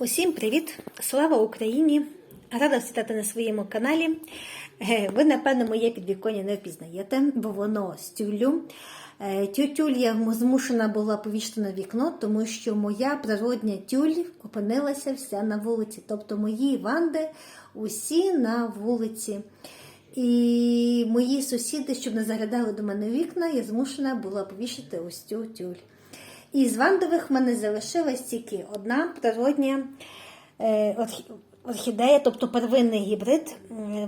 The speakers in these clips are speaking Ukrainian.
Усім привіт! Слава Україні! Рада вітати на своєму каналі. Е, Ви, напевно, моє підвіконня не впізнаєте, бо воно з тюлю. Е, Цю тюль я змушена була повішати на вікно, тому що моя природня тюль опинилася вся на вулиці. Тобто мої ванди усі на вулиці. І мої сусіди, щоб не заглядали до мене вікна, я змушена була повішати ось цю тюль. І з вандових в мене залишилась тільки одна природня е, орхідея, тобто первинний гібрид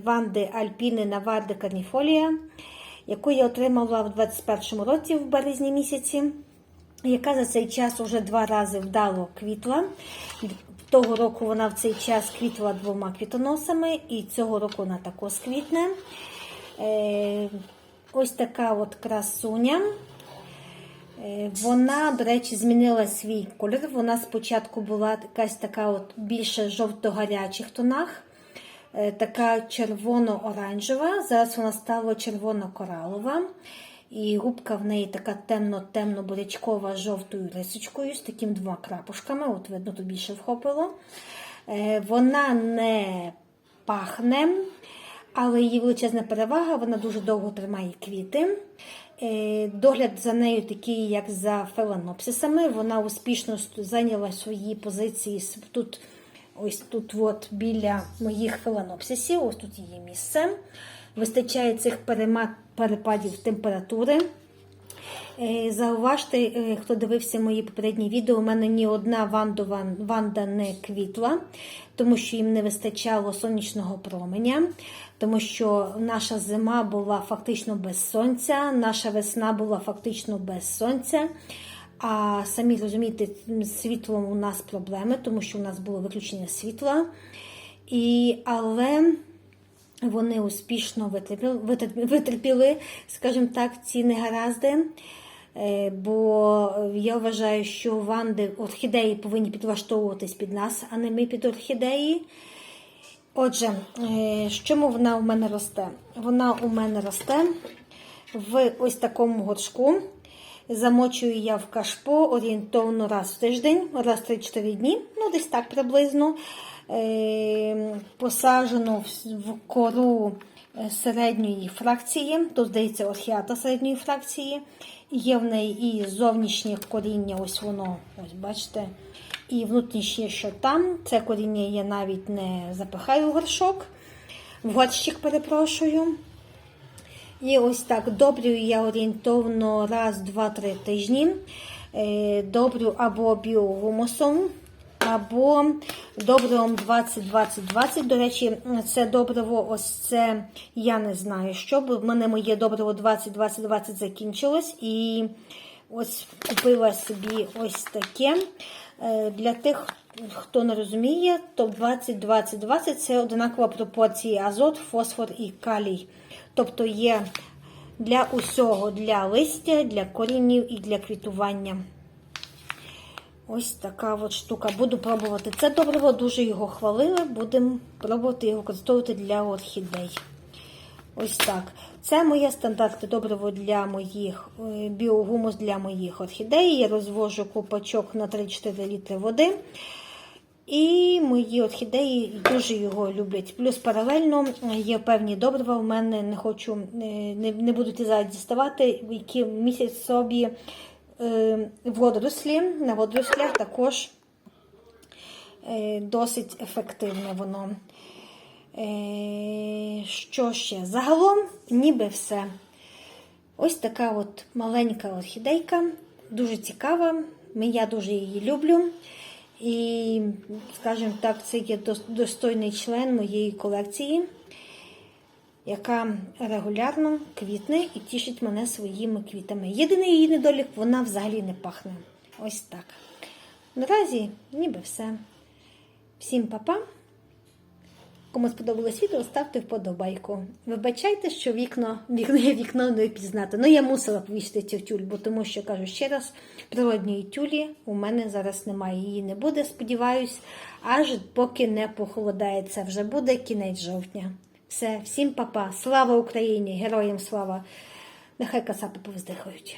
ванди Альпіни Наварди Карніфолія, яку я отримала в 21-му році в березні місяці, яка за цей час уже два рази вдало квітла. Того року вона в цей час квітла двома квітоносами, і цього року вона також квітне. Е, ось така от красуня. Е, Вона, до речі, змінила свій колір. Вона спочатку була якась така от більше жовто-гарячих тонах, е, така червоно-оранжева. Зараз вона стала червоно-коралова. І губка в неї така темно-темно-бурячкова з жовтою рисочкою, з такими двома крапушками. От видно, тут більше вхопило. Е, Вона не пахне, але її величезна перевага, вона дуже довго тримає квіти. Е, Догляд за нею такий, як за феланопсисами. Вона успішно зайняла свої позиції тут, ось тут от, біля моїх феланопсисів. Ось тут її місце. Вистачає цих перепадів температури. Е, Зауважте, е, хто дивився мої попередні відео, у мене ні одна ванда не квітла, тому що їм не вистачало сонячного променя, тому що наша зима була фактично без сонця, наша весна була фактично без сонця. А самі розумієте, з світлом у нас проблеми, тому що у нас було виключення світла. І, але вони успішно витерпіли, скажімо так, ці негаразди. Е, Бо я вважаю, що ванди орхідеї повинні підлаштовуватись під нас, а не ми під орхідеї. Отже, е, з чому вона у мене росте? Вона у мене росте в ось такому горшку. Замочую я в кашпо орієнтовно раз в тиждень, раз в 3-4 дні, ну десь так приблизно. Е, Посаджено в- кору е, середньої фракції, тут здається орхіата середньої фракції. Є в неї і зовнішнє коріння, ось воно, ось бачите, і внутрішнє, що там. Це коріння я навіть не запихаю в горшок, в горщик перепрошую. І ось так добрю я орієнтовно раз, два-три тижні. Е, Добрю або біогумусом, або добривом 20-20-20. До речі, це добриво, ось це я не знаю, що, бо в мене моє добриво 20-20-20 закінчилось. І ось купила собі ось таке. Е, Для тих, хто не розуміє, то 20-20-20 це одинакова пропорція азот, фосфор і калій. Тобто є для усього, для листя, для корінів і для квітування. Ось така от штука. Буду пробувати. Це добриво, дуже його хвалили. Будемо пробувати його використовувати для орхідей. Ось так. Це моє стандартне добриво для моїх е, біогумус для моїх орхідей. Я розвожу купачок на 3-4 літри води. І мої орхідеї дуже його люблять. Плюс паралельно є певні добрива. У мене не хочу, е, не, не буду ті зараз діставати, які місяць собі е, водорослі. На водорослях також досить ефективне воно. Е, що ще? Загалом, ніби все. Ось така от маленька орхідейка, дуже цікава. Я дуже її люблю. І, скажімо так, це є достойний член моєї колекції, яка регулярно квітне і тішить мене своїми квітами. Єдиний її недолік вона взагалі не пахне. Ось так. Наразі ніби все. Всім па-па. Кому сподобалось відео, ставте вподобайку. Вибачайте, що вікно, вікно вікно не впізнати. Ну, я мусила повісити цю тюль, бо тому що кажу ще раз, природньої тюлі у мене зараз немає. Її не буде, сподіваюсь, аж поки не похолодає. Це вже буде кінець жовтня. Все, всім па-па. Слава Україні! Героям слава! Нехай кацапи повздихають.